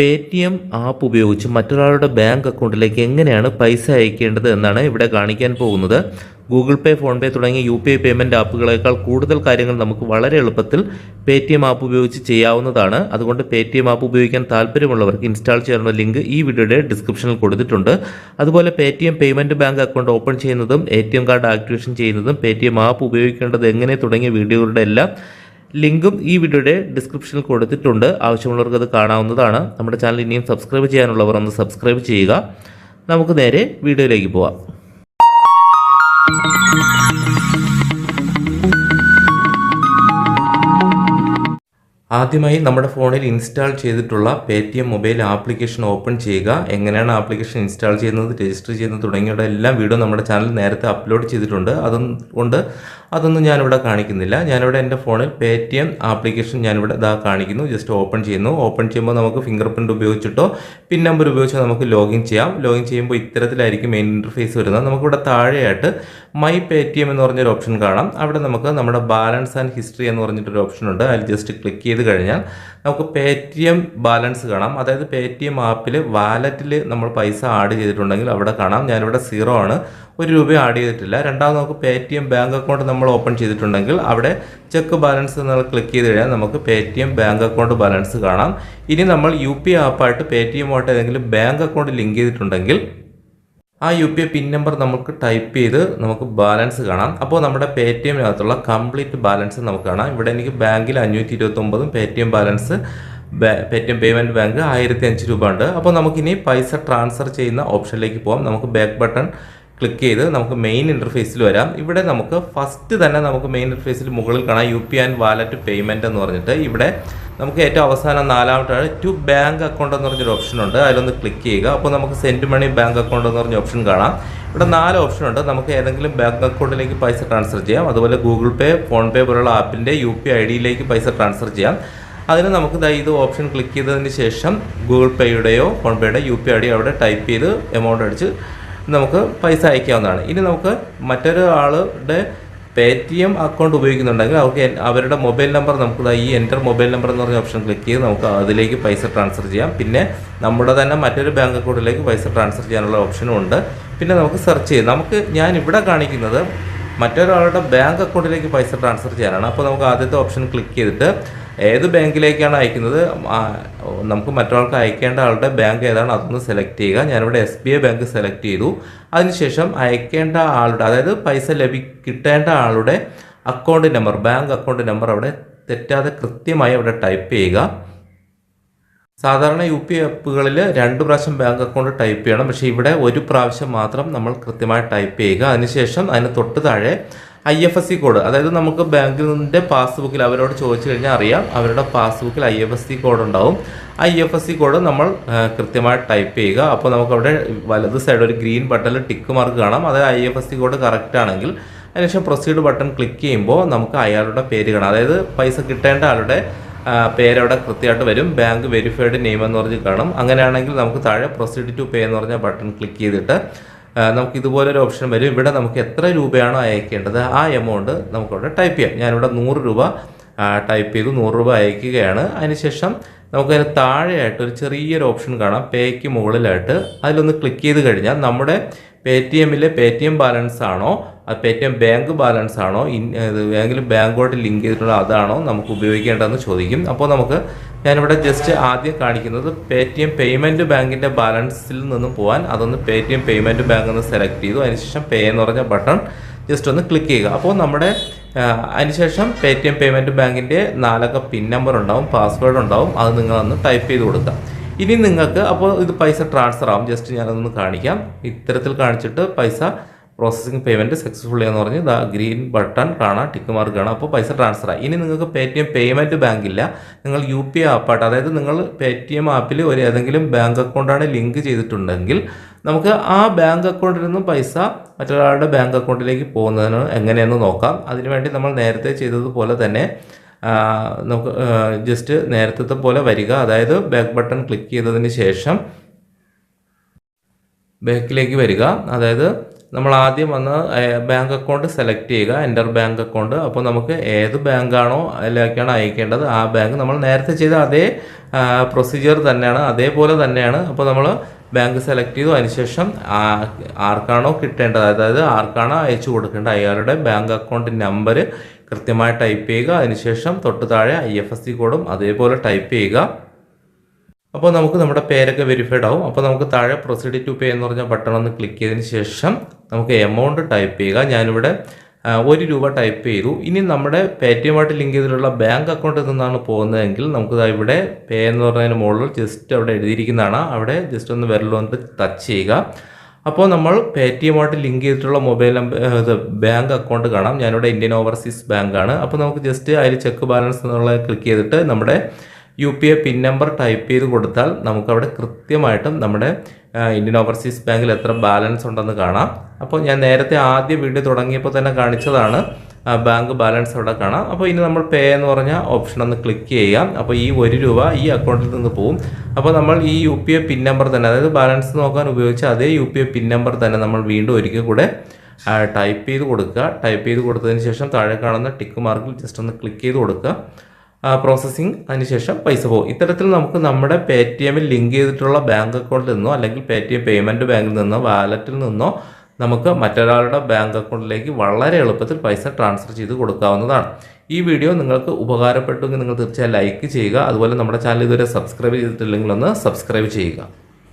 Pay T M app ഉപയോഗിച്ച് മറ്റൊരാളുടെ bank അക്കൗണ്ടിലേക്ക് എങ്ങനെയാണ് പൈസ അയക്കേണ്ടത് എന്നാണ് ഇവിടെ കാണിക്കാൻ പോകുന്നത്. ഗൂഗിൾ പേ ഫോൺ പേ തുടങ്ങിയ യു പി ഐ പേയ്മെന്റ് ആപ്പുകളേക്കാൾ കൂടുതൽ കാര്യങ്ങൾ നമുക്ക് വളരെ എളുപ്പത്തിൽ പേ ടി എം ആപ്പ് ഉപയോഗിച്ച് ചെയ്യാവുന്നതാണ്. അതുകൊണ്ട് പേ ടി എം ആപ്പ് ഉപയോഗിക്കാൻ താല്പര്യമുള്ളവർക്ക് ഇൻസ്റ്റാൾ ചെയ്യാനുള്ള ലിങ്ക് ഈ വീഡിയോയുടെ ഡിസ്ക്രിപ്ഷനിൽ കൊടുത്തിട്ടുണ്ട്. അതുപോലെ Paytm payment bank account open ചെയ്യുന്നതും A T M card activation ചെയ്യുന്നതും പേ ടി എം ആപ്പ് ഉപയോഗിക്കേണ്ടത് എങ്ങനെ തുടങ്ങിയ വീഡിയോകളുടെ എല്ലാം ലിങ്കും ഈ വീഡിയോയുടെ ഡിസ്ക്രിപ്ഷനിൽ കൊടുത്തിട്ടുണ്ട്. ആവശ്യമുള്ളവർക്ക് അത് കാണാവുന്നതാണ്. നമ്മുടെ ചാനൽ ഇനിയും സബ്സ്ക്രൈബ് ചെയ്യാനുള്ളവർ ഒന്ന് സബ്സ്ക്രൈബ് ചെയ്യുക. നമുക്ക് നേരെ വീഡിയോയിലേക്ക് പോവാം. ആദ്യമായി നമ്മുടെ ഫോണിൽ ഇൻസ്റ്റാൾ ചെയ്തിട്ടുള്ള Paytm mobile application open ചെയ്യുക. എങ്ങനെയാണ് ആപ്ലിക്കേഷൻ ഇൻസ്റ്റാൾ ചെയ്യുന്നത് രജിസ്റ്റർ ചെയ്യുന്നത് തുടങ്ങിയുള്ള എല്ലാ വീഡിയോ നമ്മുടെ ചാനൽ നേരത്തെ അപ്ലോഡ് ചെയ്തിട്ടുണ്ട്. അതുകൊണ്ട് അതൊന്നും ഞാനിവിടെ കാണിക്കുന്നില്ല. ഞാനിവിടെ എന്റെ ഫോണിൽ പേ ടി എം ആപ്ലിക്കേഷൻ ഞാനിവിടെ ഇതാ കാണിക്കുന്നു. ജസ്റ്റ് ഓപ്പൺ ചെയ്യുന്നു. ഓപ്പൺ ചെയ്യുമ്പോൾ നമുക്ക് ഫിംഗർ പ്രിന്റ് ഉപയോഗിച്ചിട്ടോ പിൻ നമ്പർ ഉപയോഗിച്ചോ നമുക്ക് ലോഗിൻ ചെയ്യാം. ലോഗിൻ ചെയ്യുമ്പോൾ ഇത്തരത്തിലായിരിക്കും മെയിൻ ഇന്റർഫേസ് വരുന്നത്. നമുക്കിവിടെ താഴെയായിട്ട് മൈ പേ ടി എം എന്ന് പറഞ്ഞൊരു ഓപ്ഷൻ കാണാം. അവിടെ നമുക്ക് നമ്മുടെ ബാലൻസ് ആൻഡ് ഹിസ്റ്ററി എന്ന് പറഞ്ഞിട്ടൊരു ഓപ്ഷൻ ഉണ്ട്. അതിൽ ജസ്റ്റ് ക്ലിക്ക് ചെയ്ത് കഴിഞ്ഞാൽ നമുക്ക് പേ ടി എം ബാലൻസ് കാണാം. അതായത് പേ ടി എം ആപ്പിൽ വാലറ്റിൽ നമ്മൾ പൈസ ആഡ് ചെയ്തിട്ടുണ്ടെങ്കിൽ അവിടെ കാണാം. ഞാനിവിടെ സീറോ ആണ്. ഒരു രൂപ ആഡ് ചെയ്തിട്ടില്ല. രണ്ടാമത് നമുക്ക് Paytm bank account നമ്മൾ ഓപ്പൺ ചെയ്തിട്ടുണ്ടെങ്കിൽ അവിടെ ചെക്ക് ബാലൻസ് നമ്മൾ ക്ലിക്ക് ചെയ്ത് കഴിഞ്ഞാൽ നമുക്ക് Paytm bank account balance കാണാം. ഇനി നമ്മൾ യു പി ആപ്പായിട്ട് പേ ടി എമ്മായിട്ട് ഏതെങ്കിലും ബാങ്ക് അക്കൗണ്ട് ലിങ്ക് ചെയ്തിട്ടുണ്ടെങ്കിൽ ആ U P I PIN number നമുക്ക് ടൈപ്പ് ചെയ്ത് നമുക്ക് ബാലൻസ് കാണാം. അപ്പോൾ നമ്മുടെ പേ ടി എമ്മിനകത്തുള്ള കംപ്ലീറ്റ് ബാലൻസ് നമുക്ക് കാണാം. ഇവിടെ എനിക്ക് ബാങ്കിൽ അഞ്ഞൂറ്റി ഇരുപത്തൊമ്പതും Paytm balance Paytm payment bank ആയിരത്തി അഞ്ച് രൂപ ഉണ്ട്. അപ്പോൾ നമുക്കിനി പൈസ ട്രാൻസ്ഫർ ചെയ്യുന്ന ഓപ്ഷനിലേക്ക് പോകാം നമുക്ക് ബാക്ക് ബട്ടൺ ക്ലിക്ക് ചെയ്ത് നമുക്ക് മെയിൻ ഇന്റർഫേസിൽ വരാം. ഇവിടെ നമുക്ക് ഫസ്റ്റ് തന്നെ നമുക്ക് മെയിൻ ഇന്റർഫേസിൽ മുകളിൽ കാണാം U P and wallet payment എന്ന് പറഞ്ഞിട്ട്. ഇവിടെ നമുക്ക് ഏറ്റവും അവസാനം നാലാമത്താണ് ടു ബാങ്ക് അക്കൗണ്ട് എന്ന് പറഞ്ഞൊരു ഓപ്ഷൻ ഉണ്ട്. അതിലൊന്ന് ക്ലിക്ക് ചെയ്യുക. അപ്പോൾ നമുക്ക് സെന്റ് മണി ബാങ്ക് അക്കൗണ്ട് എന്ന് പറഞ്ഞ ഓപ്ഷൻ കാണാം. ഇവിടെ നാല് ഓപ്ഷൻ ഉണ്ട്. നമുക്ക് ഏതെങ്കിലും ബാങ്ക് അക്കൗണ്ടിലേക്ക് പൈസ ട്രാൻസ്ഫർ ചെയ്യാം. അതുപോലെ ഗൂഗിൾ പേ ഫോൺ പേ പോലുള്ള ആപ്പിന്റെ യു പി ഐ ഡിയിലേക്ക് പൈസ ട്രാൻസ്ഫർ ചെയ്യാം. അതിന് നമുക്ക് ഇത് ഓപ്ഷൻ ക്ലിക്ക് ചെയ്തതിന് ശേഷം Google പേയുടെയോ phone U P I D അവിടെ ടൈപ്പ് ചെയ്ത് എമൗണ്ട് അടിച്ച് നമുക്ക് പൈസ അയക്കാവുന്നതാണ്. ഇനി നമുക്ക് മറ്റൊരാളുടെ പേ ടി എം അക്കൗണ്ട് ഉപയോഗിക്കുന്നുണ്ടെങ്കിൽ അവർക്ക് അവരുടെ മൊബൈൽ നമ്പർ നമുക്ക് ഈ എന്റർ മൊബൈൽ നമ്പർ എന്ന് പറഞ്ഞ ഓപ്ഷൻ ക്ലിക്ക് ചെയ്ത് നമുക്ക് അതിലേക്ക് പൈസ ട്രാൻസ്ഫർ ചെയ്യാം. പിന്നെ നമ്മുടെ തന്നെ മറ്റൊരു ബാങ്ക് അക്കൗണ്ടിലേക്ക് പൈസ ട്രാൻസ്ഫർ ചെയ്യാനുള്ള ഓപ്ഷനും ഉണ്ട്. പിന്നെ നമുക്ക് സെർച്ച് ചെയ്യാം. നമുക്ക് ഞാൻ ഇവിടെ കാണിക്കുന്നത് മറ്റൊരാളുടെ ബാങ്ക് അക്കൗണ്ടിലേക്ക് പൈസ ട്രാൻസ്ഫർ ചെയ്യാനാണ്. അപ്പോൾ നമുക്ക് ആദ്യത്തെ ഓപ്ഷൻ ക്ലിക്ക് ചെയ്തിട്ട് ഏത് ബാങ്കിലേക്കാണ് അയക്കുന്നത്? നമുക്ക് മറ്റൊരാൾക്ക് അയക്കേണ്ട ആളുടെ ബാങ്ക് ഏതാണ്? അതൊന്ന് സെലക്ട് ചെയ്യുക. ഞാനിവിടെ S B I bank select ചെയ്തു. അതിനുശേഷം അയക്കേണ്ട ആളുടെ അതായത് പൈസ ലഭി കിട്ടേണ്ട ആളുടെ account number bank account number അവിടെ തെറ്റാതെ കൃത്യമായി അവിടെ ടൈപ്പ് ചെയ്യുക. സാധാരണ യു പി ആപ്പുകളിൽ രണ്ട് പ്രാവശ്യം ബാങ്ക് അക്കൗണ്ട് ടൈപ്പ് ചെയ്യണം. പക്ഷേ ഇവിടെ ഒരു പ്രാവശ്യം മാത്രം നമ്മൾ കൃത്യമായി ടൈപ്പ് ചെയ്യുക. അതിനുശേഷം അതിന് തൊട്ട് താഴെ I F S C code. അതായത് നമുക്ക് ബാങ്കിന്റെ പാസ്ബുക്കിൽ അവരോട് ചോദിച്ചു കഴിഞ്ഞാൽ അറിയാം അവരുടെ പാസ്ബുക്കിൽ I F S C code ഉണ്ടാവും. I F S C code നമ്മൾ കൃത്യമായി ടൈപ്പ് ചെയ്യുക. അപ്പോൾ നമുക്കവിടെ വലത് സൈഡ് ഒരു ഗ്രീൻ ബട്ടണിൽ ടിക്ക് മാർക്ക് കാണാം. അതായത് I F S C code correct ആണെങ്കിൽ അതിനുശേഷം പ്രൊസീഡ് ബട്ടൺ ക്ലിക്ക് ചെയ്യുമ്പോൾ നമുക്ക് അയാളുടെ പേര് കാണാം. അതായത് പൈസ കിട്ടേണ്ട ആളുടെ പേരവിടെ കൃത്യമായിട്ട് വരും. ബാങ്ക് വെരിഫൈഡ് നെയിം എന്ന് പറഞ്ഞ് കാണും. അങ്ങനെയാണെങ്കിൽ നമുക്ക് താഴെ പ്രൊസീഡ് ടു പേ എന്ന് പറഞ്ഞ ബട്ടൺ ക്ലിക്ക് ചെയ്തിട്ട് നമുക്ക് ഇതുപോലൊരു ഓപ്ഷൻ വരും. ഇവിടെ നമുക്ക് എത്ര രൂപയാണോ അയക്കേണ്ടത് ആ എമൗണ്ട് നമുക്കവിടെ ടൈപ്പ് ചെയ്യാം. ഞാനിവിടെ നൂറ് രൂപ ടൈപ്പ് ചെയ്തു. നൂറ് രൂപ അയക്കുകയാണ്. അതിനുശേഷം നമുക്കതിന് താഴെയായിട്ട് ഒരു ചെറിയൊരു ഓപ്ഷൻ കാണാം. പേയ്ക്ക് മുകളിലായിട്ട്. അതിലൊന്ന് ക്ലിക്ക് ചെയ്ത് കഴിഞ്ഞാൽ നമ്മുടെ പേ ടി എമ്മിലെ പേ ടി എം ബാലൻസ് ആണോ ആ Paytm bank balance ആണോ? ഇൻ ഏതെങ്കിലും ബാങ്കോട്ട് ലിങ്ക് ചെയ്തിട്ടുള്ള അതാണോ നമുക്ക് ഉപയോഗിക്കേണ്ടതെന്ന് ചോദിക്കും. അപ്പോൾ നമുക്ക് ഞാനിവിടെ ജസ്റ്റ് ആദ്യം കാണിക്കുന്നത് പേ ടി എം പേയ്മെന്റ് ബാങ്കിന്റെ ബാലൻസിൽ നിന്നും പോകാൻ അതൊന്ന് Paytm payment bank എന്ന് സെലക്ട് ചെയ്തു. അതിനുശേഷം പേ എന്ന് പറഞ്ഞ ബട്ടൺ ജസ്റ്റ് ഒന്ന് ക്ലിക്ക് ചെയ്യുക. അപ്പോൾ നമ്മുടെ അതിനുശേഷം പേ ടി എം പേയ്മെന്റ് ബാങ്കിന്റെ നാലക്ക പിൻ നമ്പർ ഉണ്ടാവും പാസ്വേഡ് ഉണ്ടാവും. അത് നിങ്ങളൊന്ന് ടൈപ്പ് ചെയ്ത് കൊടുക്കുക. ഇനി നിങ്ങൾക്ക് അപ്പോൾ ഇത് പൈസ ട്രാൻസ്ഫർ ആവും. ജസ്റ്റ് ഞാനതൊന്ന് കാണിക്കാം. ഇത്തരത്തിൽ കാണിച്ചിട്ട് പൈസ പ്രോസസ്സിംഗ് പേയ്മെന്റ് സക്സസ്ഫുള്ളി എന്ന് പറഞ്ഞ് ദാ ഗ്രീൻ ബട്ടൺ കാണാം ടിക്ക് മാർക്ക് കാണാം അപ്പോൾ പൈസ ട്രാൻസ്ഫർ ആയി. ഇനി നിങ്ങൾക്ക് പേ ടി എം പേയ്മെന്റ് ബാങ്കില്ല നിങ്ങൾ യു പി ഐ ആപ്പായിട്ട് അതായത് നിങ്ങൾ പേ ടി എം ആപ്പിൽ ഒരു ഏതെങ്കിലും ബാങ്ക് അക്കൗണ്ടാണ് ലിങ്ക് ചെയ്തിട്ടുണ്ടെങ്കിൽ നമുക്ക് ആ ബാങ്ക് അക്കൗണ്ടിൽ നിന്നും പൈസ മറ്റൊരാളുടെ ബാങ്ക് അക്കൗണ്ടിലേക്ക് പോകുന്നതിന് എങ്ങനെയെന്ന് നോക്കാം. അതിനുവേണ്ടി നമ്മൾ നേരത്തെ ചെയ്തതുപോലെ തന്നെ നമുക്ക് ജസ്റ്റ് നേരത്തെ പോലെ വരിക. അതായത് ബാക്ക് ബട്ടൺ ക്ലിക്ക് ചെയ്തതിന് ശേഷം ബാക്കിലേക്ക് വരിക. അതായത് നമ്മൾ ആദ്യം വന്ന് ബാങ്ക് അക്കൗണ്ട് സെലക്ട് ചെയ്യുക എന്റർ ബാങ്ക് അക്കൗണ്ട് അപ്പോൾ നമുക്ക് ഏത് ബാങ്കാണോ അതിലേക്കാണ് അയക്കേണ്ടത്. ആ ബാങ്ക് നമ്മൾ നേരത്തെ ചെയ്ത അതേ പ്രൊസീജിയർ തന്നെയാണ്. അതേപോലെ തന്നെയാണ്. അപ്പോൾ നമ്മൾ ബാങ്ക് സെലക്ട് ചെയ്തു. അതിനുശേഷം ആർക്കാണോ കിട്ടേണ്ടത്? അതായത് ആർക്കാണോ അയച്ചു കൊടുക്കേണ്ടത്? അയാളുടെ ബാങ്ക് അക്കൗണ്ട് നമ്പർ കൃത്യമായി ടൈപ്പ് ചെയ്യുക. അതിനുശേഷം തൊട്ട് താഴെ ഐ എഫ് എസ് സി കോഡും അതേപോലെ ടൈപ്പ് ചെയ്യുക. അപ്പോൾ നമുക്ക് നമ്മുടെ പേരൊക്കെ വെരിഫൈഡ് ആവും. അപ്പോൾ നമുക്ക് താഴെ പ്രൊസീഡ് ടു പേ എന്ന് പറഞ്ഞ ബട്ടൺ ഒന്ന് ക്ലിക്ക് ചെയ്തതിന് ശേഷം നമുക്ക് എമൗണ്ട് ടൈപ്പ് ചെയ്യുക. ഞാനിവിടെ ഒരു രൂപ ടൈപ്പ് ചെയ്തു. ഇനി നമ്മുടെ പേ ടി ലിങ്ക് ചെയ്തിട്ടുള്ള ബാങ്ക് അക്കൗണ്ടിൽ നിന്നാണ് പോകുന്നതെങ്കിൽ നമുക്ക് ഇവിടെ പേ എന്ന് പറഞ്ഞതിന് മുകളിൽ ജസ്റ്റ് അവിടെ എഴുതിയിരിക്കുന്നതാണ്. അവിടെ ജസ്റ്റ് ഒന്ന് വിരലൊന്ന് ടച്ച് ചെയ്യുക. അപ്പോൾ നമ്മൾ പേ ടി ലിങ്ക് ചെയ്തിട്ടുള്ള മൊബൈൽ നമ്പർ ബാങ്ക് അക്കൗണ്ട് കാണാം. ഞാനിവിടെ ഇന്ത്യൻ ഓവർസീസ് ബാങ്കാണ് അപ്പോൾ നമുക്ക് ജസ്റ്റ് അതിൽ ചെക്ക് ബാലൻസ് എന്നുള്ളത് ക്ലിക്ക് ചെയ്തിട്ട് നമ്മുടെ U P I PIN number type ചെയ്ത് കൊടുത്താൽ നമുക്കവിടെ കൃത്യമായിട്ടും നമ്മുടെ ഇന്ത്യൻ ഓവർസീസ് ബാങ്കിൽ എത്ര ബാലൻസ് ഉണ്ടെന്ന് കാണാം. അപ്പോൾ ഞാൻ നേരത്തെ ആദ്യ വീഡിയോ തുടങ്ങിയപ്പോൾ തന്നെ കാണിച്ചതാണ് ബാങ്ക് ബാലൻസ് അവിടെ കാണാം. അപ്പോൾ ഇനി നമ്മൾ പേ എന്ന് പറഞ്ഞ ഓപ്ഷൻ ഒന്ന് ക്ലിക്ക് ചെയ്യാം അപ്പോൾ ഈ ഒരു രൂപ ഈ അക്കൗണ്ടിൽ നിന്ന് പോകും അപ്പോൾ നമ്മൾ ഈ U P I PIN number തന്നെ അതായത് ബാലൻസ് നോക്കാൻ ഉപയോഗിച്ച അതേ U P I PIN number തന്നെ നമ്മൾ വീണ്ടും ഒരിക്കൽ കൂടെ ടൈപ്പ് ചെയ്ത് കൊടുക്കുക. ടൈപ്പ് ചെയ്ത് കൊടുത്തതിന് ശേഷം താഴെ കാണുന്ന ടിക്ക് മാർക്കിൽ ജസ്റ്റ് ഒന്ന് ക്ലിക്ക് ചെയ്ത് കൊടുക്കുക. പ്രോസസ്സിങ് അതിനുശേഷം പൈസ പോകും. ഇത്തരത്തിൽ നമുക്ക് നമ്മുടെ പേ ടി എമ്മിൽ ലിങ്ക് ചെയ്തിട്ടുള്ള ബാങ്ക് അക്കൗണ്ടിൽ നിന്നോ അല്ലെങ്കിൽ പേ ടി എം പേയ്മെന്റ് ബാങ്കിൽ നിന്നോ വാലറ്റിൽ നിന്നോ നമുക്ക് മറ്റൊരാളുടെ ബാങ്ക് അക്കൗണ്ടിലേക്ക് വളരെ എളുപ്പത്തിൽ പൈസ ട്രാൻസ്ഫർ ചെയ്ത് കൊടുക്കാവുന്നതാണ്. ഈ വീഡിയോ നിങ്ങൾക്ക് ഉപകാരപ്പെട്ടുവെങ്കിൽ നിങ്ങൾ തീർച്ചയായും ലൈക്ക് ചെയ്യുക. അതുപോലെ നമ്മുടെ ചാനൽ ഇതുവരെ സബ്സ്ക്രൈബ് ചെയ്തിട്ടില്ലെങ്കിൽ ഒന്ന് സബ്സ്ക്രൈബ് ചെയ്യുക.